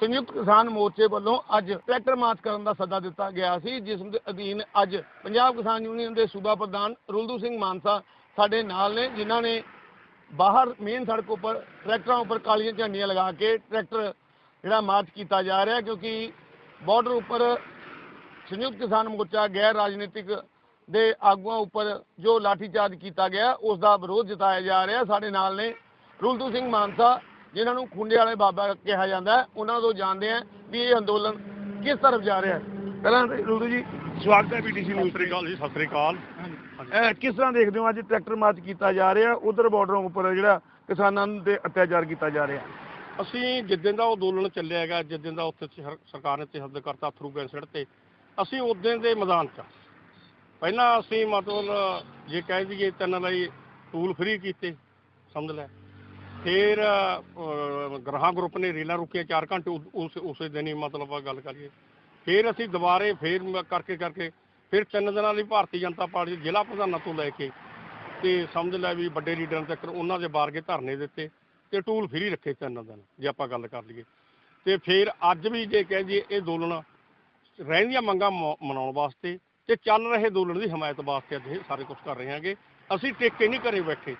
ਸੰਯੁਕਤ ਕਿਸਾਨ ਮੋਰਚੇ ਵੱਲੋਂ ਅੱਜ ਟਰੈਕਟਰ ਮਾਰਚ ਕਰਨ ਦਾ ਸੱਦਾ ਦਿੱਤਾ ਗਿਆ ਸੀ, ਜਿਸ ਦੇ ਅਧੀਨ ਅੱਜ ਪੰਜਾਬ ਕਿਸਾਨ ਯੂਨੀਅਨ ਦੇ ਸੂਬਾ ਪ੍ਰਧਾਨ ਰੁਲਦੂ ਸਿੰਘ ਮਾਨਸਾ ਸਾਡੇ ਨਾਲ ਨੇ, ਜਿਨ੍ਹਾਂ ਨੇ ਬਾਹਰ ਮੇਨ ਸੜਕ ਉੱਪਰ ਟਰੈਕਟਰਾਂ ਉੱਪਰ ਕਾਲੀਆਂ ਝੰਡੀਆਂ ਲਗਾ ਕੇ ਟਰੈਕਟਰ ਜਿਹੜਾ ਮਾਰਚ ਕੀਤਾ ਜਾ ਰਿਹਾ, ਕਿਉਂਕਿ ਬਾਰਡਰ ਉੱਪਰ ਸੰਯੁਕਤ ਕਿਸਾਨ ਮੋਰਚਾ ਗੈਰ ਰਾਜਨੀਤਿਕ ਦੇ ਆਗੂਆਂ ਉੱਪਰ ਜੋ ਲਾਠੀਚਾਰਜ ਕੀਤਾ ਗਿਆ, ਉਸ ਦਾ ਵਿਰੋਧ ਜਤਾਇਆ ਜਾ ਰਿਹਾ। ਸਾਡੇ ਨਾਲ ਨੇ ਰੁਲਦੂ ਸਿੰਘ ਮਾਨਸਾ ਜਿਨ੍ਹਾਂ ਨੂੰ ਖੁੰਡੇ ਵਾਲੇ ਬਾਬਾ ਕਿਹਾ ਜਾਂਦਾ ਉਹਨਾਂ ਤੋਂ ਜਾਣਦੇ ਆ ਵੀ ਇਹ ਅੰਦੋਲਨ ਕਿਸ ਤਰਫ ਜਾ ਰਿਹਾ ਹੈ। ਪਹਿਲਾਂ ਤਾਂ ਰੁਲਦੂ ਜੀ ਸਵਾਗਤ ਹੈ ਬੀਟੀਸੀ ਸਤਿ ਨਿਊਜ਼ ਸ੍ਰੀ ਅਕਾਲ ਜੀ ਸਤਿ ਸ੍ਰੀ ਅਕਾਲ। ਅਹ ਕਿਸ ਤਰ੍ਹਾਂ ਦੇਖਦੇ ਹੋ ਅੱਜ ਟਰੈਕਟਰ ਮਾਰਚ ਕੀਤਾ ਜਾ ਰਿਹਾ ਉਧਰ ਬਾਰਡਰਾਂ ਉੱਪਰ ਜਿਹੜਾ ਕਿਸਾਨਾਂ ਤੇ ਅਤਿਆਚਾਰ ਕੀਤਾ ਜਾ ਰਿਹਾ? ਅਸੀਂ ਜਿੱਦਣ ਦਾ ਉਹ ਅੰਦੋਲਨ ਚੱਲਿਆ ਹੈਗਾ ਜਿੱਦਣ ਦਾ ਉੱਥੇ ਸਰ- ਸਰਕਾਰ ਨੇ ਤਹੱਦ ਕਰਤਾ ਥਰੂ ਗੈਂਸਟ ਤੇ ਅਸੀਂ ਉਦੋਂ ਦੇ ਮੈਦਾਨ 'ਚ। ਪਹਿਲਾਂ ਅਸੀਂ ਮਤਲਬ ਜੇ ਕਹਿ ਦਈਏ ਤਿੰਨ ਲਈ ਟੂਲ ਫ੍ਰੀ ਕੀਤੇ ਸਮਝ ਲੈ। ਫਿਰ ਅਹ, ਗ੍ਰਾਹਕ ਗਰੁੱਪ ਨੇ ਰੇਲਾਂ ਰੁਕੀਆਂ 4 ਘੰਟੇ ਉਸ- ਉਸ ਉਸੇ ਦਿਨ ਹੀ ਮਤਲਬ ਆ ਗੱਲ ਕਰੀਏ। ਫਿਰ ਅਸੀਂ ਦੁਬਾਰੇ ਫਿਰ ਮ- ਕਰਕੇ ਕਰਕੇ ਫਿਰ ਤਿੰਨ ਦਿਨਾਂ ਲਈ ਭਾਰਤੀ ਜਨਤਾ ਪਾਰਟੀ ਦੇ ਜ਼ਿਲ੍ਹਾ ਪ੍ਰਧਾਨਾਂ ਤੋਂ ਲੈ ਕੇ ਤੇ ਸਮਝ ਲੈ ਵੀ ਵੱਡੇ ਲੀਡਰਾਂ ਤੱਕ ਉਹਨਾਂ ਦੇ ਬਾਰਗੇ ਧਰਨੇ ਦਿੱਤੇ ਤੇ ਟੂਲ ਫਰੀ ਰੱਖੇ ਤਿੰਨ ਦਿਨ ਜੇ ਆਪਾਂ ਗੱਲ ਕਰ ਲਈਏ। ਤੇ ਫਿਰ ਅੱਜ ਵੀ ਜੇ ਕਹਿ ਦਈਏ ਇਹ ਅੰਦੋਲਨ ਰਹਿੰਦੀਆਂ ਮੰਗਾਂ ਮ- ਮਨਾਉਣ ਵਾਸਤੇ ਤੇ ਚੱਲ ਰਹੇ ਅੰਦੋਲਨ ਦੀ ਹਮਾਇਤ ਵਾਸਤੇ ਅੱਜ ਇਹ ਸਾਰੇ ਕੁਝ ਕਰ ਰਹੇ ਹਾਂਗੇ। ਅਸੀਂ ਟੇਕੇ ਨਹੀਂ ਘਰੇ ਬੈਠੇ।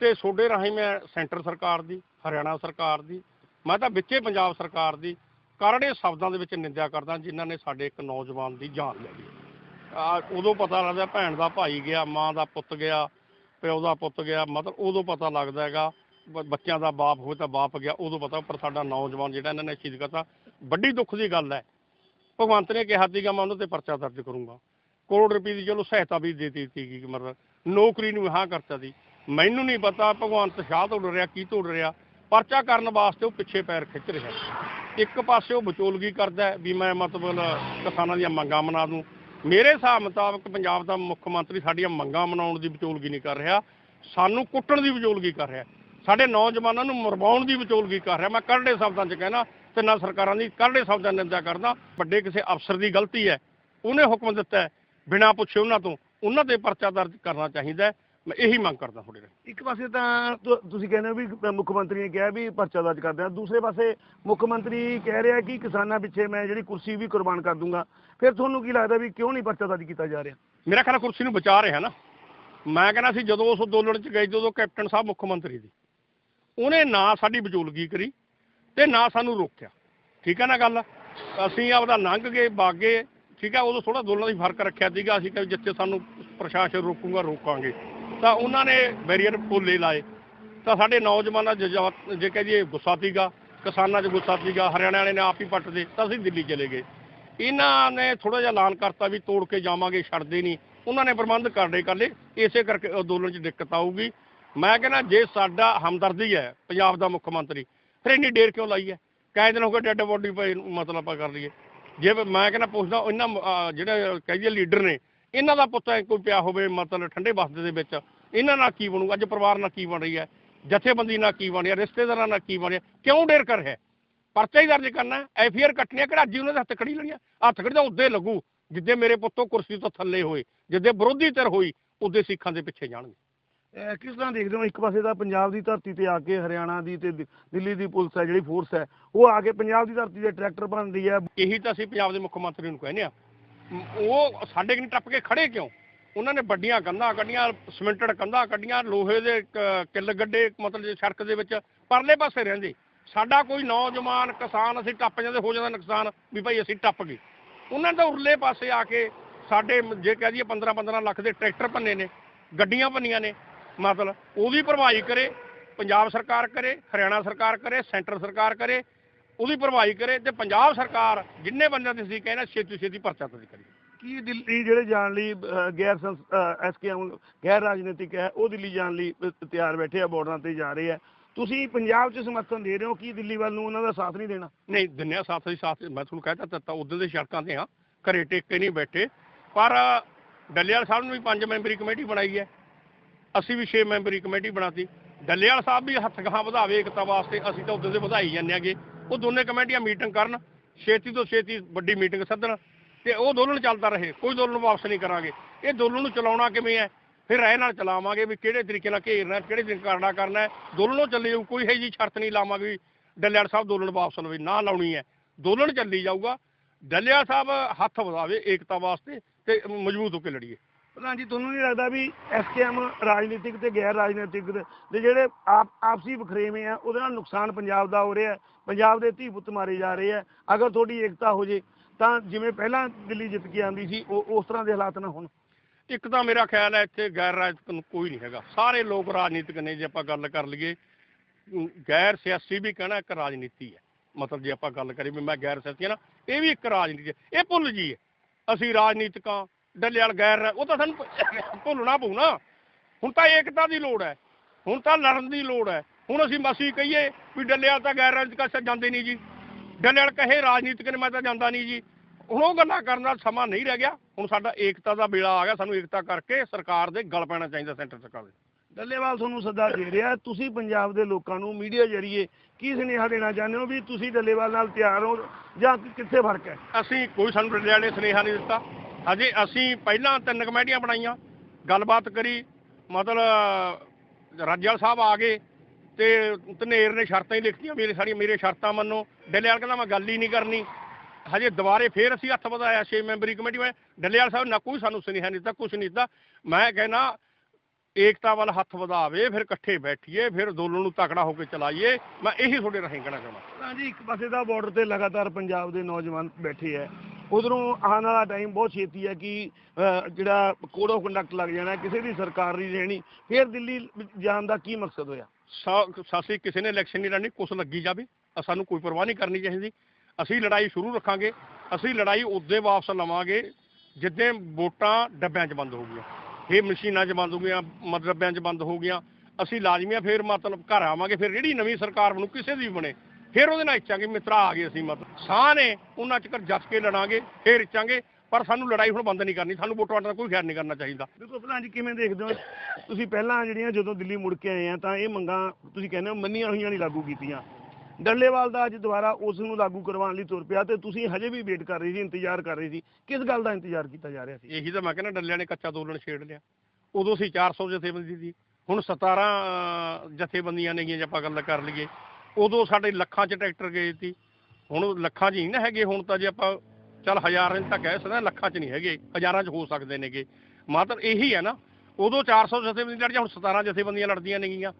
ਤੇ ਤੁਹਾਡੇ ਰਾਹੀਂ ਮੈਂ ਸੈਂਟਰ ਸਰਕਾਰ ਦੀ, ਹਰਿਆਣਾ ਸਰਕਾਰ ਦੀ, ਮੈਂ ਤਾਂ ਵਿੱਚੇ ਪੰਜਾਬ ਸਰਕਾਰ ਦੀ ਕਰੜੇ ਸ਼ਬਦਾਂ ਦੇ ਵਿੱਚ ਨਿੰਦਿਆ ਕਰਦਾ ਜਿਨ੍ਹਾਂ ਨੇ ਸਾਡੇ ਇੱਕ ਨੌਜਵਾਨ ਦੀ ਜਾਨ ਲੈ ਲਈ। ਆ ਉਦੋਂ ਪਤਾ ਲੱਗਦਾ ਭੈਣ ਦਾ ਭਾਈ ਗਿਆ, ਮਾਂ ਦਾ ਪੁੱਤ ਗਿਆ, ਪਿਓ ਦਾ ਪੁੱਤ ਗਿਆ, ਮਤਲਬ ਉਦੋਂ ਪਤਾ ਲੱਗਦਾ ਹੈਗਾ ਬੱਚਿਆਂ ਦਾ ਬਾਪ ਹੋਵੇ ਤਾਂ ਬਾਪ ਗਿਆ, ਉਦੋਂ ਪਤਾ, ਪਰ ਸਾਡਾ ਨੌਜਵਾਨ ਜਿਹੜਾ ਇਹਨਾਂ ਨੇ ਸ਼ਹੀਦ ਕਰਤਾ, ਵੱਡੀ ਦੁੱਖ ਦੀ ਗੱਲ ਹੈ। ਭਗਵੰਤ ਨੇ ਕਿਹਾ ਸੀਗਾ ਮੈਂ ਉਹਨਾਂ ਤੇ ਪਰਚਾ ਦਰਜ ਕਰੂੰਗਾ। ਕਰੋੜ ਰੁਪਏ ਦੀ ਚਲੋ ਸਹਾਇਤਾ ਵੀ ਦੇ ਦਿੱਤੀ ਗਈ ਮਤਲਬ ਨੌਕਰੀ ਨੂੰ ਹਾਂ ਕਰਤਾ ਦੀ ਮੈਨੂੰ ਨਹੀਂ ਪਤਾ ਭਗਵੰਤ ਸ਼ਾਹ ਤੋਂ ਰਿਹਾ ਕੀ ਤੋਂ ਰਿਹਾ ਪਰਚਾ ਕਰਨ ਵਾਸਤੇ ਉਹ ਪਿੱਛੇ ਪੈਰ ਖਿੱਚ ਰਿਹਾ। ਇੱਕ ਪਾਸੇ ਉਹ ਵਿਚੋਲਗੀ ਕਰਦਾ ਵੀ ਮੈਂ ਮਤਲਬ ਕਿਸਾਨਾਂ ਦੀਆਂ ਮੰਗਾਂ ਮਨਾ ਦੂੰ। ਮੇਰੇ ਹਿਸਾਬ ਮੁਤਾਬਕ ਪੰਜਾਬ ਦਾ ਮੁੱਖ ਮੰਤਰੀ ਸਾਡੀਆਂ ਮੰਗਾਂ ਮਨਾਉਣ ਦੀ ਵਿਚੋਲਗੀ ਨਹੀਂ ਕਰ ਰਿਹਾ। ਸਾਨੂੰ ਕੁੱਟਣ ਦੀ ਵਿਚੋਲਗੀ ਕਰ ਰਿਹਾ। ਸਾਡੇ ਨੌਜਵਾਨਾਂ ਨੂੰ ਮਰਵਾਉਣ ਦੀ ਵਿਚੋਲਗੀ ਕਰ ਰਿਹਾ। ਮੈਂ ਕਰੜੇ ਸ਼ਬਦਾਂ 'ਚ ਕਹਿਣਾ ਤੇ ਨਾ ਸਰਕਾਰਾਂ ਦੀ, ਕਰੜੇ ਸ਼ਬਦਾਂ ਦੀ ਨਿੰਦਾ ਕਰਦਾ। ਵੱਡੇ ਕਿਸੇ ਅਫਸਰ ਦੀ ਗਲਤੀ ਹੈ। ਉਹਨੇ ਹੁਕਮ ਦਿੱਤਾ ਬਿਨਾਂ ਪੁੱਛੇ ਉਹਨਾਂ ਤੋਂ, ਉਹਨਾਂ ਤੇ ਪਰਚਾ ਦਰਜ ਕਰਨਾ ਚਾਹੀਦਾ ਮੈਂ ਇਹੀ ਮੰਗ ਕਰਦਾ ਤੁਹਾਡੇ ਨਾਲ। ਇੱਕ ਪਾਸੇ ਤਾਂ ਤੁ- ਤੁਸੀਂ ਕਹਿੰਦੇ ਹੋ ਵੀ ਮੁੱਖ ਮੰਤਰੀ ਨੇ ਕਿਹਾ ਵੀ ਪਰਚਾ ਦਰਜ ਕਰਦੇ ਆ ਦੂਸਰੇ ਪਾਸੇ ਮੁੱਖ ਮੰਤਰੀ ਕਹਿ ਰਿਹਾ ਕਿ ਕਿਸਾਨਾਂ ਪਿੱਛੇ ਮੈਂ ਜਿਹੜੀ ਕੁਰਸੀ ਵੀ ਕੁਰਬਾਨ ਕਰ ਦੂੰਗਾ। ਫਿਰ ਤੁਹਾਨੂੰ ਕੀ ਲੱਗਦਾ ਵੀ ਕਿਉਂ ਨਹੀਂ ਪਰਚਾ ਦਰਜ ਕੀਤਾ ਜਾ ਰਿਹਾ? ਮੇਰਾ ਖਿਆਲ ਹੈ ਕੁਰਸੀ ਨੂੰ ਬਚਾ ਰਿਹਾ ਨਾ। ਮੈਂ ਕਹਿੰਦਾ ਸੀ ਜਦੋਂ ਉਸ ਅੰਦੋਲਨ 'ਚ ਗਏ ਜਦੋਂ ਕੈਪਟਨ ਸਾਹਿਬ ਮੁੱਖ ਮੰਤਰੀ ਦੀ ਉਹਨੇ ਨਾ ਸਾਡੀ ਵਿਚੋਲਗੀ ਕਰੀ ਤੇ ਨਾ ਸਾਨੂੰ ਰੋਕਿਆ। ਠੀਕ ਹੈ ਨਾ ਗੱਲ? ਅਸੀਂ ਆਪਦਾ ਲੰਘ ਗਏ ਬਾਗੇ ਠੀਕ ਹੈ ਉਦੋਂ ਥੋੜਾ ਅੰਦੋਲਨ ਦੀ ਫ਼ਰਕ ਰੱਖਿਆ ਸੀਗਾ। ਅਸੀਂ ਕਿ ਜਿੱਥੇ ਸਾਨੂੰ ਪ੍ਰਸ਼ਾਸਨ ਰੋਕੂਗਾ ਰੋਕਾਂਗੇ। ਤਾਂ ਉਹਨਾਂ ਨੇ ਬੈਰੀਅਰ ਫੁੱਲੇ ਲਾਏ। ਤਾਂ ਸਾਡੇ ਨੌਜਵਾਨਾਂ 'ਚ ਜਵਾ- ਜੇ ਕਹਿ ਦਈਏ ਗੁੱਸਾ ਸੀਗਾ ਕਿਸਾਨਾਂ 'ਚ ਗੁੱਸਾ ਸੀਗਾ ਹਰਿਆਣਾ ਵਾਲੇ ਨੇ ਆਪ ਹੀ ਪੱਟਦੇ ਤਾਂ ਅਸੀਂ ਦਿੱਲੀ ਚਲੇ ਗਏ। ਇਹਨਾਂ ਨੇ ਥੋੜਾ ਜਿਹਾ ਐਲਾਨ ਕਰਤਾ ਵੀ ਤੋੜ ਕੇ ਜਾਵਾਂਗੇ ਛੱਡਦੇ ਨਹੀਂ। ਉਹਨਾਂ ਨੇ ਪ੍ਰਬੰਧ ਕਰਨੇ ਕਰ ਲਏ ਇਸੇ ਕਰਕੇ ਅੰਦੋਲਨ 'ਚ ਦਿੱਕਤ ਆਊਗੀ। ਮੈਂ ਕਹਿੰਦਾ ਜੇ ਸਾਡਾ ਹਮਦਰਦੀ ਹੈ ਪੰਜਾਬ ਦਾ ਮੁੱਖ ਮੰਤਰੀ ਫਿਰ ਇੰਨੀ ਡੇਰ ਕਿਉਂ ਲਾਈ ਹੈ? ਕਈ ਦਿਨ ਹੋ ਗਏ ਡੈੱਡ ਬੋਡੀ ਪਈ ਨੂੰ ਮਤਲਬ ਆਪਾਂ ਕਰ ਲਈਏ। ਜੇ ਮੈਂ ਕਹਿੰਦਾ ਪੁੱਛਦਾ ਇਹਨਾਂ ਅਹ, ਜਿਹੜੇ ਕਹਿੰਦੇ ਲੀਡਰ ਨੇ ਇਹਨਾਂ ਦਾ ਪੁੱਤ ਹੈ ਕੋਈ ਪਿਆ ਹੋਵੇ ਮਤਲਬ ਠੰਡੇ ਬਸਦੇ ਦੇ ਵਿੱਚ ਇਹਨਾਂ ਨਾਲ ਕੀ ਬਣੂ ਅੱਜ ਪਰਿਵਾਰ ਨਾਲ ਕੀ ਬਣ ਰਹੀ ਹੈ? ਜਥੇਬੰਦੀ ਨਾਲ ਕੀ ਬਣ ਰਿਹਾ ਰਿਸ਼ਤੇਦਾਰਾਂ ਨਾਲ ਕੀ ਬਣ ਰਿਹਾ ਕਿਉਂ ਡੇਰ ਕਰ ਰਿਹਾ ਪਰਚਾ ਹੀ ਦਰਜ ਕਰਨਾ ਐਫਆਰ ਅੱਜ ਹੀ ਉਹਨਾਂ ਦੇ ਹੱਥ ਖੜੀ ਲੈਣੀਆਂ। ਹੱਥ ਖੜੀ ਤਾਂ ਉਦੇ ਲੱਗੂ ਜਿੱਦੇ ਮੇਰੇ ਪੁੱਤੋਂ ਕੁਰਸੀ ਤੋਂ ਥੱਲੇ ਹੋਏ ਜਿੱਦੇ ਵਿਰੋਧੀ ਧਿਰ ਹੋਈ ਉਦੇ ਸਿੱਖਾਂ ਦੇ ਪਿੱਛੇ ਜਾਣਗੇ। ਕਿਸ ਤਰ੍ਹਾਂ ਦੇਖਦੇ ਹੋ? ਇੱਕ ਪਾਸੇ ਤਾਂ ਪੰਜਾਬ ਦੀ ਧਰਤੀ ਤੇ ਆ ਕੇ ਹਰਿਆਣਾ ਦੀ ਤੇ ਦਿ- ਦਿੱਲੀ ਦੀ ਪੁਲਿਸ ਹੈ ਜਿਹੜੀ ਫੋਰਸ ਹੈ ਉਹ ਆ ਕੇ ਪੰਜਾਬ ਦੀ ਧਰਤੀ ਤੇ ਟਰੈਕਟਰ ਬਣ ਰਹੀ ਹੈ। ਇਹੀ ਤਾਂ ਅਸੀਂ ਪੰਜਾਬ ਦੇ ਮੁੱਖ ਮੰਤਰੀ ਨੂੰ ਕਹਿੰਦੇ ਆ ਉਹ ਸਾਡੇ ਕਿ ਟੱਪ ਕੇ ਖੜੇ ਕਿਉਂ? ਉਹਨਾਂ ਨੇ ਵੱਡੀਆਂ ਕੰਧਾਂ ਕੱਢੀਆਂ, ਸਿਮੈਂਟਡ ਕੰਧਾਂ ਕੱਢੀਆਂ, ਲੋਹੇ ਦੇ ਕ- ਕਿੱਲ ਗੱਡੇ, ਮਤਲਬ ਜੇ ਸੜਕ ਦੇ ਵਿੱਚ ਪਰਲੇ ਪਾਸੇ ਰਹਿੰਦੇ। ਸਾਡਾ ਕੋਈ ਨੌਜਵਾਨ, ਕਿਸਾਨ, ਅਸੀਂ ਟੱਪ ਜਾਂਦੇ, ਹੋ ਜਾਂਦਾ ਨੁਕਸਾਨ ਵੀ ਭਾਈ ਅਸੀਂ ਟੱਪ ਗਏ। ਉਹਨਾਂ ਦਾ ਉਰਲੇ ਪਾਸੇ ਆ ਕੇ ਸਾਡੇ ਜੇ ਕਹਿ ਦਈਏ 15 15 ਲੱਖ ਦੇ ਟਰੈਕਟਰ ਭੰਨੇ ਨੇ, ਗੱਡੀਆਂ ਭੰਨੀਆਂ ਨੇ, ਮਤਲਬ ਉਹ ਵੀ ਭਰਵਾਈ ਕਰੇ, ਪੰਜਾਬ ਸਰਕਾਰ ਕਰੇ, ਹਰਿਆਣਾ ਸਰਕਾਰ ਕਰੇ, ਸੈਂਟਰ ਸਰਕਾਰ ਕਰੇ ਉਹਦੀ ਭਰਵਾਈ ਕਰੇ ਤੇ ਪੰਜਾਬ ਸਰਕਾਰ ਜਿੰਨੇ ਬੰਦਿਆਂ ਤੇ ਸੀ ਕਹਿੰਦਾ ਛੇਤੀ ਛੇਤੀ ਪਰਚਾ ਦਰਜ ਕਰੇ ਕੀ ਦਿੱਲੀ ਜਿਹੜੇ ਜਾਣ ਲਈ ਅਹ, ਗੈਰ ਐਸਕੇਐਮ ਗੈਰ ਰਾਜਨੀਤਿਕ ਹੈ ਉਹ ਦਿੱਲੀ ਜਾਣ ਲਈ ਅਹ, ਤਿਆਰ ਬੈਠੇ ਆ ਬਾਰਡਰਾਂ ਤੇ ਜਾ ਰਹੇ ਆ। ਤੁਸੀਂ ਪੰਜਾਬ 'ਚ ਸਮਰਥਨ ਦੇ ਰਹੇ ਹੋ ਕੀ ਦਿੱਲੀ ਵੱਲ ਨੂੰ ਉਹਨਾਂ ਦਾ ਸਾਥ ਨਹੀਂ ਦੇਣਾ? ਨਹੀਂ ਦਿੰਨਿਆ ਸਾਥ ਦੀ ਸਾਥ ਮੈਂ ਤੁਹਾਨੂੰ ਕਹਿਤਾ ਦਿੱਤਾ ਉਦੋਂ ਦੇ ਸੜਕਾਂ ਤੇ ਆ ਘਰੇ ਟੇਕ ਕੇ ਨਹੀਂ ਬੈਠੇ। ਪਰ ਡੱਲੇਵਾਲ ਸਾਹਿਬ ਨੂੰ ਵੀ ਪੰਜ ਮੈਂਬਰੀ ਕਮੇਟੀ ਬਣਾਈ ਹੈ। ਅਸੀਂ ਵੀ 6 ਮੈਂਬਰੀ ਕਮੇਟੀ ਬਣਾਤੀ। ਡੱਲੇਵਾਲ ਸਾਹਿਬ ਵੀ ਹੱਥ ਗਾਹਾਂ ਵਧਾਵੇ ਏਕਤਾ ਵਾਸਤੇ ਅਸੀਂ ਤਾਂ ਉਦੋਂ ਦੇ ਵਧਾਈ ਜਾਂਦੇ ਆਗੇ। ਉਹ ਦੋਨੇ ਕਮੇਟੀਆਂ ਮੀਟਿੰਗ ਕਰਨ ਛੇਤੀ ਤੋਂ ਛੇਤੀ ਵੱਡੀ ਮੀਟਿੰਗ ਸੱਦਣ ਤੇ ਉਹ ਦੋਨੋਂ ਚੱਲਦਾ ਰਹੇ ਕੋਈ ਦੋਨੋਂ ਵਾਪਸ ਨਹੀਂ ਕਰਾਂਗੇ। ਇਹ ਦੋਨੋਂ ਨੂੰ ਚਲਾਉਣਾ ਕਿਵੇਂ ਹੈ? ਫਿਰ ਰਾਏ ਨਾਲ ਚਲਾਵਾਂਗੇ ਵੀ ਕਿਹੜੇ ਤਰੀਕੇ ਨਾਲ ਘੇਰਨਾ ਕਿਹੜੇ ਤਰੀਕੇ ਕਰਨਾ ਕਰਨਾ ਹੈ। ਦੋਨੋਂ ਜਾਊ, ਕੋਈ ਹੈ ਜੀ ਸ਼ਰਤ ਨਹੀਂ ਲਾਵਾਂਗੇ ਵੀ ਡੱਲਿਆੜ ਸਾਹਿਬ ਦੋਨੋਂ ਵਾਪਸ ਲਵੇ ਨਾ ਲਾਉਣੀ ਹੈ। ਦੋਲਣ ਚੱਲੀ ਜਾਊਗਾ ਡੱਲਿਆ ਸਾਹਿਬ ਹੱਥ ਵਧਾਵੇ ਏਕਤਾ ਵਾਸਤੇ ਤੇ ਮਜ਼ਬੂਤ ਹੋ ਕੇ ਲੜੀਏ। ਪ੍ਰਧਾਨ ਜੀ ਤੁਹਾਨੂੰ ਨਹੀਂ ਲੱਗਦਾ ਵੀ ਐਸਕੇਐਮ ਰਾਜਨੀਤਿਕ ਤੇ ਗੈਰ ਰਾਜਨੀਤਿਕ ਦੇ ਜਿਹੜੇ ਆਪ ਆਪਸੀ ਵਖਰੇਵੇਂ ਆ, ਉਹਦੇ ਨਾਲ ਨੁਕਸਾਨ ਪੰਜਾਬ ਦਾ ਹੋ ਰਿਹਾ ਪੰਜਾਬ ਦੇ ਧੀ ਪੁੱਤ ਮਾਰੇ ਜਾ ਰਹੇ ਆ। ਅਗਰ ਤੁਹਾਡੀ ਏਕਤਾ ਹੋ ਜੇ, ਤਾਂ ਜਿਵੇਂ ਪਹਿਲਾਂ ਦਿੱਲੀ ਜਿੱਤ ਕੇ ਆਂਦੀ ਸੀ, ਉਹ ਉਸ ਤਰ੍ਹਾਂ ਦੇ ਹਾਲਾਤ ਨਾ ਹੋਣ। ਇੱਕ ਤਾਂ ਮੇਰਾ ਖਿਆਲ ਹੈ ਇੱਥੇ ਗੈਰ ਰਾਜਨੀਤਿਕ ਕੋਈ ਨਹੀਂ ਹੈਗਾ। ਸਾਰੇ ਲੋਕ ਰਾਜਨੀਤਿਕ ਨੇ, ਜੇ ਆਪਾਂ ਗੱਲ ਕਰ ਲਈਏ ਗੈਰ ਸਿਆਸੀ ਵੀ ਕਹਿਣਾ ਇੱਕ ਰਾਜਨੀਤੀ ਹੈ। ਮਤਲਬ ਜੇ ਆਪਾਂ ਗੱਲ ਕਰੀਏ ਵੀ ਮੈਂ ਗੈਰ ਸਿਆਸੀ ਹਾਂ ਨਾ, ਇਹ ਵੀ ਇੱਕ ਰਾਜਨੀਤੀ ਹੈ। ਇਹ ਭੁੱਲ ਜੀ ਹੈ ਅਸੀਂ ਰਾਜਨੀਤਿਕਾਂ ਡੱਲੇ ਵਾਲ ਗੈਰ ਉਹ ਤਾਂ ਸਾਨੂੰ ਭੁੱਲਣਾ ਪਊ ਨਾ ਹੁਣ ਤਾਂ ਏਕਤਾ ਦੀ ਲੋੜ ਹੈ। ਹੁਣ ਤਾਂ ਲੜਨ ਦੀ ਲੋੜ ਹੈ। ਹੁਣ ਅਸੀਂ ਅਸੀਂ ਕਹੀਏ ਵੀ ਡੱਲੇ ਵਾਲ ਤਾਂ ਗੈਰ ਰਾਜਨੀਤਿਕ ਜਾਂਦੇ ਨਹੀਂ ਜੀ। ਡੱਲੇ ਵਾਲ ਕਹੇ ਰਾਜਨੀਤਿਕ ਨੇ ਮੈਂ ਤਾਂ ਜਾਂਦਾ ਨਹੀਂ ਜੀ। ਹੁਣ ਉਹ ਗੱਲਾਂ ਕਰਨ ਦਾ ਸਮਾਂ ਨਹੀਂ ਰਹਿ ਗਿਆ। ਹੁਣ ਸਾਡਾ ਏਕਤਾ ਦਾ ਵੇਲਾ ਆ ਗਿਆ। ਸਾਨੂੰ ਏਕਤਾ ਕਰਕੇ ਸਰਕਾਰ ਦੇ ਗਲ ਪੈਣਾ ਚਾਹੀਦਾ ਸੈਂਟਰ ਸਰਕਾਰ ਦੇ। ਡੱਲੇਵਾਲ ਤੁਹਾਨੂੰ ਸੱਦਾ ਦੇ ਰਿਹਾ ਤੁਸੀਂ ਪੰਜਾਬ ਦੇ ਲੋਕਾਂ ਨੂੰ ਮੀਡੀਆ ਜਰੀਏ ਕੀ ਸੁਨੇਹਾ ਦੇਣਾ ਚਾਹੁੰਦੇ ਹੋ ਵੀ ਤੁਸੀਂ ਡੱਲੇਵਾਲ ਨਾਲ ਤਿਆਰ ਹੋ ਜਾਂ ਕਿੱਥੇ ਫ਼ਰਕ ਹੈ? ਅਸੀਂ ਕੋਈ ਸਾਨੂੰ ਡੱਲੇ ਵਾਲੇ ਸੁਨੇਹਾ ਨਹੀਂ ਦਿੱਤਾ। ਹਜੇ ਅਸੀਂ ਪਹਿਲਾਂ ਤਿੰਨ ਕਮੇਟੀਆਂ ਬਣਾਈਆਂ, ਗੱਲਬਾਤ ਕਰੀ, ਮਤਲਬ, ਰਾਜੇਵਾਲ ਸਾਹਿਬ ਆ ਗਏ ਤੇ ਧਨੇਰ ਨੇ ਸ਼ਰਤਾਂ ਹੀ ਲਿਖਤੀਆਂ ਵੀ ਸਾਡੀਆਂ ਮੇਰੇ ਸ਼ਰਤਾਂ ਮੰਨੋ, ਡੱਲੇਵਾਲ ਕਹਿੰਦਾ ਮੈਂ ਗੱਲ ਹੀ ਨਹੀਂ ਕਰਨੀ। ਹਜੇ ਦੁਬਾਰੇ ਫੇਰ ਅਸੀਂ ਹੱਥ ਵਧਾਇਆ 6 ਮੈਂਬਰੀ ਕਮੇਟੀ ਵਿੱਚ ਡੱਲੇਵਾਲ ਸਾਹਿਬ ਨਾ ਕੋਈ ਸਾਨੂੰ ਸੁਨੇਹਾ ਨਹੀਂ ਦਿੱਤਾ ਕੁਝ ਨਹੀਂ ਦਿੱਤਾ। ਮੈਂ ਕਹਿੰਦਾ, ਏਕਤਾ ਵੱਲ ਹੱਥ ਵਧਾਵੇ, ਫਿਰ ਇਕੱਠੇ ਬੈਠੀਏ, ਫਿਰ ਅੰਦੋਲਨ ਨੂੰ ਤਕੜਾ ਹੋ ਕੇ ਚਲਾਈਏ, ਮੈਂ ਇਹੀ ਤੁਹਾਡੇ ਰਾਹੀਂ ਕਹਿਣਾ ਚਾਹੁੰਦਾ। ਹਾਂਜੀ, ਇੱਕ ਪਾਸੇ ਦਾ ਬਾਰਡਰ ਤੇ ਲਗਾਤਾਰ ਪੰਜਾਬ ਦੇ ਨੌਜਵਾਨ ਬੈਠੇ ਹੈ ਉਧਰੋਂ ਆਉਣ ਵਾਲਾ ਟਾਈਮ ਬਹੁਤ ਛੇਤੀ ਹੈ ਕਿ ਜਿਹੜਾ ਕੋਡ ਆਫ ਕੰਡਕਟ ਲੱਗ ਜਾਣਾ, ਕਿਸੇ ਦੀ ਸਰਕਾਰ ਨਹੀਂ ਰਹਿਣੀ, ਫਿਰ ਦਿੱਲੀ ਜਾਣ ਦਾ ਕੀ ਮਕਸਦ ਹੋਇਆ? ਸਾ- ਸਾਸੀ, ਕਿਸੇ ਨੇ ਇਲੈਕਸ਼ਨ ਨਹੀਂ ਲੜਨੀ, ਕੁਛ ਲੱਗੀ ਜਾਵੇ। ਸਾਨੂੰ ਕੋਈ ਪਰਵਾਹ ਨਹੀਂ ਕਰਨੀ ਚਾਹੀਦੀ। ਅਸੀਂ ਲੜਾਈ ਸ਼ੁਰੂ ਰੱਖਾਂਗੇ, ਅਸੀਂ ਲੜਾਈ ਉਦੋਂ ਵਾਪਸ ਲਵਾਂਗੇ, ਜਿੱਦਾਂ ਵੋਟਾਂ ਡੱਬਿਆਂ 'ਚ ਬੰਦ ਹੋ ਗਈਆਂ। ਇਹ ਮਸ਼ੀਨਾਂ 'ਚ ਬੰਦ ਹੋ ਗਈਆਂ, ਮਤਲਬ ਡੱਬਿਆਂ 'ਚ ਬੰਦ ਹੋ ਗਈਆਂ। ਅਸੀਂ ਲਾਜ਼ਮੀਆਂ ਫੇਰ ਮਤਲਬ ਘਰ ਆਵਾਂਗੇ, ਫਿਰ ਜਿਹੜੀ ਨਵੀਂ ਸਰਕਾਰ ਬਣੂ, ਕਿਸੇ ਦੀ ਵੀ ਬਣੇ। ਫਿਰ ਉਹਦੇ ਨਾਲ ਇੱਛਾਂਗੇ ਮਿੱਤਰਾ ਆ ਗਏ ਅਸੀਂ ਮਤਲਬ। ਸਾਹ ਨੇ ਉਹਨਾਂ ਚਿਰ ਜੱਜ ਕੇ ਲੜਾਂਗੇ ਫੇਰ ਇੱਛਾਂਗੇ ਪਰ ਸਾਨੂੰ ਲੜਾਈ ਹੁਣ ਬੰਦ ਨਹੀਂ ਕਰਨੀ ਸਾਨੂੰ ਵੋਟਾਂ ਵਟਾਂ ਦਾ ਕੋਈ ਖਿਆਲ ਨਹੀਂ ਕਰਨਾ ਚਾਹੀਦਾ। ਦੇਖੋ ਪ੍ਰਧਾਨ ਜੀ ਕਿਵੇਂ ਦੇਖਦੇ ਹੋ? ਤੁਸੀਂ ਪਹਿਲਾਂ ਜਿਹੜੀਆਂ ਜਦੋਂ ਦਿੱਲੀ ਮੁੜ ਕੇ ਆਏ ਆ ਤਾਂ ਇਹ ਮੰਗਾਂ ਤੁਸੀਂ ਕਹਿੰਦੇ ਹੋ ਮੰਨੀਆਂ ਹੋਈਆਂ ਨਹੀਂ ਲਾਗੂ ਕੀਤੀਆਂ। ਡੱਲੇਵਾਲ ਦਾ ਅੱਜ ਦੁਬਾਰਾ ਉਸ ਨੂੰ ਲਾਗੂ ਕਰਵਾਉਣ ਲਈ ਤੁਰ ਪਿਆ ਤੇ ਤੁਸੀਂ ਹਜੇ ਵੀ ਵੇਟ ਕਰ ਰਹੇ ਸੀ ਇੰਤਜ਼ਾਰ ਕਰ ਰਹੇ ਸੀ। ਕਿਸ ਗੱਲ ਦਾ ਇੰਤਜ਼ਾਰ ਕੀਤਾ ਜਾ ਰਿਹਾ ਸੀ? ਇਹੀ ਤਾਂ ਮੈਂ ਕਹਿੰਦਾ ਡੱਲਿਆਂ ਨੇ ਕੱਚਾ ਤੋਲਣ ਛੇੜ ਲਿਆ। ਉਦੋਂ ਸੀ 400 ਜਥੇਬੰਦੀ ਦੀ। ਹੁਣ 17 ਅਹ, ਜਥੇਬੰਦੀਆਂ ਨੇਗੀਆਂ ਜੇ ਆਪਾਂ ਗੱਲ ਕਰ ਲਈਏ। ਉਦੋਂ ਸਾਡੇ ਲੱਖਾਂ 'ਚ ਟਰੈਕਟਰ ਗਏ ਸੀ। ਹੁਣ ਲੱਖਾਂ 'ਚ ਹੀ ਨਾ ਹੈਗੇ ਹੁਣ ਤਾਂ ਜੇ ਆਪਾਂ ਚੱਲ ਹਜ਼ਾਰਾਂ 'ਚ ਤਾਂ ਕਹਿ ਸਕਦੇ ਹਾਂ, ਲੱਖਾਂ 'ਚ ਨਹੀਂ ਹੈਗੇ ਹਜ਼ਾਰਾਂ 'ਚ ਹੋ ਸਕਦੇ ਨੇਗੇ। ਮਤਲਬ ਇਹੀ ਹੈ ਨਾ ਉਦੋਂ 400 ਜਥੇਬੰਦੀ ਲੜੀਆਂ ਹੁਣ 17 ਜਥੇਬੰਦੀਆਂ ਲੜਦੀਆਂ ਨੇਗੀਆਂ।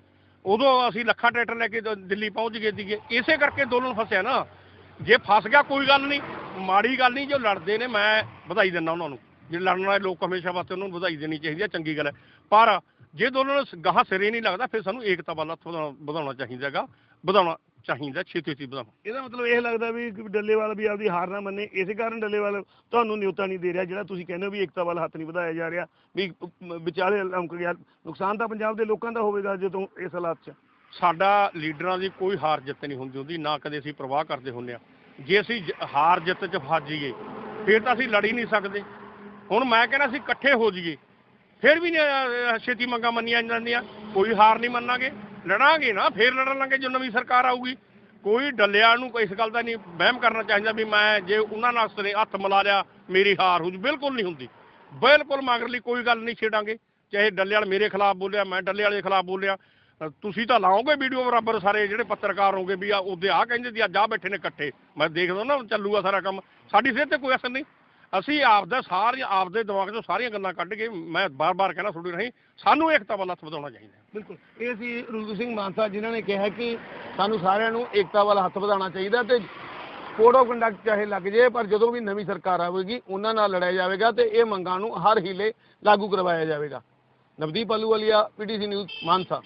ਉਦੋਂ ਅਸੀਂ ਲੱਖਾਂ ਟਰੈਕਟਰ ਲੈ ਕੇ ਦਿੱਲੀ ਪਹੁੰਚ ਗਏ ਸੀਗੇ। ਇਸੇ ਕਰਕੇ ਅੰਦੋਲਨ ਫਸਿਆ ਨਾ। ਜੇ ਫਸ ਗਿਆ ਕੋਈ ਗੱਲ ਨਹੀਂ। ਮਾੜੀ ਗੱਲ ਨਹੀਂ ਜੋ ਲੜਦੇ ਨੇ ਮੈਂ ਵਧਾਈ ਦਿੰਦਾ ਉਹਨਾਂ ਨੂੰ। ਜਿਹੜੇ ਲੜਨ ਵਾਲੇ ਲੋਕ ਹਮੇਸ਼ਾ ਵਾਸਤੇ ਉਹਨਾਂ ਨੂੰ ਵਧਾਈ ਦੇਣੀ ਚਾਹੀਦੀ ਹੈ ਚੰਗੀ ਗੱਲ ਹੈ। ਪਰ ਜੇ ਦੋਨਾਂ ਨੂੰ ਗਾਹ ਸਿਰੇ ਨਹੀਂ ਲੱਗਦਾ ਫਿਰ ਸਾਨੂੰ ਏਕਤਾ ਵੱਲ ਹੱਥ ਵਧਾਉਣਾ ਵਧਾਉਣਾ ਚਾਹੀਦਾ ਹੈਗਾ। ਵਧਾਉਣਾ ਚਾਹੀਦਾ ਛੇਤੀ ਛੇਤੀ ਵਧਾਉਣਾ। ਇਹਦਾ ਮਤਲਬ ਇਹ ਲੱਗਦਾ ਵੀ ਕਿ ਡੱਲੇਵਾਲ ਵੀ ਆਪਦੀ ਹਾਰ ਨਾ ਮੰਨੇ। ਇਸੇ ਕਾਰਨ ਡੱਲੇਵਾਲ ਤੁਹਾਨੂੰ ਨਿਯੁਕਤਾ ਨਹੀਂ ਦੇ ਰਿਹਾ ਜਿਹੜਾ ਤੁਸੀਂ ਕਹਿੰਦੇ ਹੋ ਵੀ ਏਕਤਾ ਵੱਲ ਹੱਥ ਨਹੀਂ ਵਧਾਇਆ ਜਾ ਰਿਹਾ ਵੀ ਵਿਚਾਲੇ ਲਮਕ ਗਿਆ। ਨੁਕਸਾਨ ਤਾਂ ਪੰਜਾਬ ਦੇ ਲੋਕਾਂ ਦਾ ਹੋਵੇਗਾ ਜਦੋਂ ਇਸ ਹਾਲਾਤ 'ਚ। ਸਾਡਾ ਲੀਡਰਾਂ ਦੀ ਕੋਈ ਹਾਰ ਜਿੱਤ ਨਹੀਂ ਹੁੰਦੀ ਹੁੰਦੀ ਨਾ ਕਦੇ ਅਸੀਂ ਪ੍ਰਵਾਹ ਕਰਦੇ ਹੁੰਦੇ ਆ ਜੇ ਅਸੀਂ ਹਾਰ ਜਿੱਤ 'ਚ ਫਸ ਜਾਈਏ ਫਿਰ ਤਾਂ ਅਸੀਂ ਲੜ ਹੀ ਨਹੀਂ ਸਕਦੇ। ਹੁਣ ਮੈਂ ਕਹਿੰਦਾ ਅਸੀਂ ਇਕੱਠੇ ਹੋ ਜਾਈਏ ਫਿਰ ਵੀ ਛੇਤੀ ਮੰਗਾਂ ਮੰਨੀਆਂ ਜਾਂਦੀਆਂ ਕੋਈ ਹਾਰ ਨਹੀਂ ਮੰਨਾਂਗੇ। ਲੜਾਂਗੇ ਨਾ, ਫਿਰ ਲੜਨ ਲਾਂਗੇ ਜੋ ਨਵੀਂ ਸਰਕਾਰ ਆਊਗੀ। ਕੋਈ ਡੱਲਿਆਂ ਨੂੰ ਇਸ ਗੱਲ ਦਾ ਨਹੀਂ ਵਹਿਮ ਕਰਨਾ ਚਾਹੀਦਾ ਵੀ ਮੈਂ ਜੇ ਉਹਨਾਂ ਨਾਲ ਸਨੇ ਹੱਥ ਮਿਲਾ ਲਿਆ, ਮੇਰੀ ਹਾਰ ਹੋ ਜੂ ਬਿਲਕੁਲ ਨਹੀਂ ਹੁੰਦੀ। ਬਿਲਕੁਲ ਮਗਰਲੀ ਕੋਈ ਗੱਲ ਨਹੀਂ ਛੇੜਾਂਗੇ। ਚਾਹੇ ਡੱਲੇ ਵਾਲ ਮੇਰੇ ਖਿਲਾਫ ਬੋਲਿਆ, ਮੈਂ ਡੱਲੇ ਵਾਲੇ ਖਿਲਾਫ ਬੋਲਿਆ ਤੁਸੀਂ ਤਾਂ ਲਾਓਗੇ ਵੀਡੀਓ ਬਰਾਬਰ ਸਾਰੇ ਜਿਹੜੇ ਪੱਤਰਕਾਰ ਹੋਗੇ ਵੀ ਆ, ਉਹਦੇ ਆ ਕਹਿੰਦੇ ਸੀ ਅੱਜ ਆ ਬੈਠੇ ਨੇ ਇਕੱਠੇ। ਮੈਂ ਦੇਖਦਾ ਨਾ, ਚੱਲੂਗਾ ਸਾਰਾ ਕੰਮ। ਸਾਡੀ ਸਿਹਤ ਤੇ ਕੋਈ ਅਸਰ ਨਹੀਂ। ਅਸੀਂ ਆਪਦਾ ਸਾਰੀਆਂ, ਆਪਦੇ ਦਿਮਾਗ 'ਚੋਂ ਸਾਰੀਆਂ ਗੱਲਾਂ ਕੱਢ ਕੇ ਮੈਂ ਬਾਰ-ਬਾਰ ਕਹਿਣਾ ਤੁਹਾਡੀ ਨਹੀਂ ਸਾਨੂੰ ਏਕਤਾ ਵੱਲ ਹੱਥ ਵਧਾਉਣਾ ਚਾਹੀਦਾ ਬਿਲਕੁਲ। ਇਹ ਸੀ ਰੁਲਦੂ ਸਿੰਘ ਮਾਨਸਾ, ਜਿਨ੍ਹਾਂ ਨੇ ਕਿਹਾ ਕਿ ਸਾਨੂੰ ਸਾਰਿਆਂ ਨੂੰ ਏਕਤਾ ਵੱਲ ਹੱਥ ਵਧਾਉਣਾ ਚਾਹੀਦਾ ਤੇ ਕੋਡ ਆਫ ਕੰਡਕਟ ਚਾਹੇ ਲੱਗ ਜੇ ਪਰ ਜਦੋਂ ਵੀ ਨਵੀਂ ਸਰਕਾਰ ਆਵੇਗੀ, ਉਹਨਾਂ ਨਾਲ ਲੜਿਆ ਜਾਵੇਗਾ ਤੇ ਇਹ ਮੰਗਾਂ ਨੂੰ ਹਰ ਹੀਲੇ ਲਾਗੂ ਕਰਵਾਇਆ ਜਾਵੇਗਾ। Navdeep Ahluwalia, PTC news, Mansa.